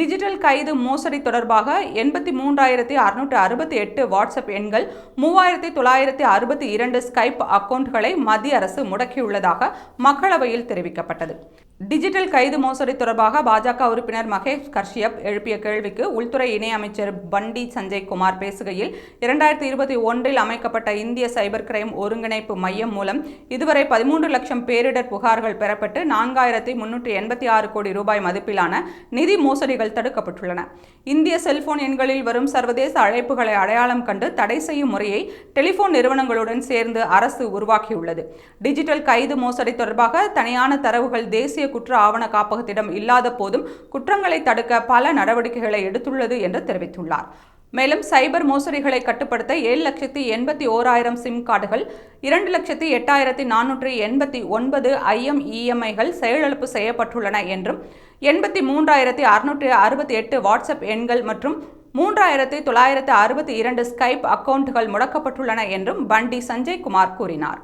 Digital கைது மோசடி தொடர்பாக எண்பத்தி மூன்றாயிரத்தி அறுநூற்று அறுபத்தி எட்டு வாட்ஸ்அப் எண்கள் மூவாயிரத்தி தொள்ளாயிரத்தி அறுபத்தி இரண்டு ஸ்கைப் அக்கவுண்ட்களை மத்திய அரசு முடக்கியுள்ளதாக மக்களவையில் தெரிவிக்கப்பட்டது. டிஜிட்டல் கைது மோசடி தொடர்பாக பாஜக உறுப்பினர் மகேஷ் கர்ஷியப் எழுப்பிய கேள்விக்கு உள்துறை இணையமைச்சர் பண்டி சஞ்சய் குமார் பேசுகையில் இரண்டாயிரத்தி இருபத்தி ஒன்றில் அமைக்கப்பட்ட இந்திய சைபர் கிரைம் ஒருங்கிணைப்பு மையம் மூலம் இதுவரை பதிமூன்று லட்சம் பேரிடர் புகார்கள் பெறப்பட்டு நான்காயிரத்தி முன்னூற்றி எண்பத்தி ஆறு கோடி ரூபாய் மதிப்பிலான நிதி மோசடிகள் தடுக்கப்பட்டுள்ளன. இந்திய செல்போன் எண்களில் வரும் சர்வதேச அழைப்புகளை அடையாளம் கண்டு தடை செய்யும் முறையை டெலிபோன் நிறுவனங்களுடன் சேர்ந்து அரசு உருவாக்கியுள்ளது. டிஜிட்டல் கைது மோசடி தொடர்பாக தனியான தரவுகள் தேசிய குற்ற ஆவண காப்பகத்திடம் இல்லாத போதும் குற்றங்களை தடுக்க பல நடவடிக்கைகளை எடுத்துள்ளது என்று தெரிவித்துள்ளார். மேலும் சைபர் மோசடிகளை கட்டுப்படுத்த ஏழு லட்சத்தி எண்பத்தி ஓராயிரம் சிம் கார்டுகள் இரண்டு லட்சத்தி எட்டாயிரத்தி நானூற்றி எண்பத்தி ஒன்பது ஐஎம்இஎம்ஐகள் செயலிழப்பு செய்யப்பட்டுள்ளன என்றும் எண்பத்தி மூன்றாயிரத்தி அறுநூற்றி அறுபத்தி எட்டு வாட்ஸ்அப் எண்கள் மற்றும் மூன்றாயிரத்தி தொள்ளாயிரத்து அறுபத்தி இரண்டு ஸ்கைப் அக்கவுண்டுகள் முடக்கப்பட்டுள்ளன என்றும் பண்டி சஞ்சய் குமார் கூறினார்.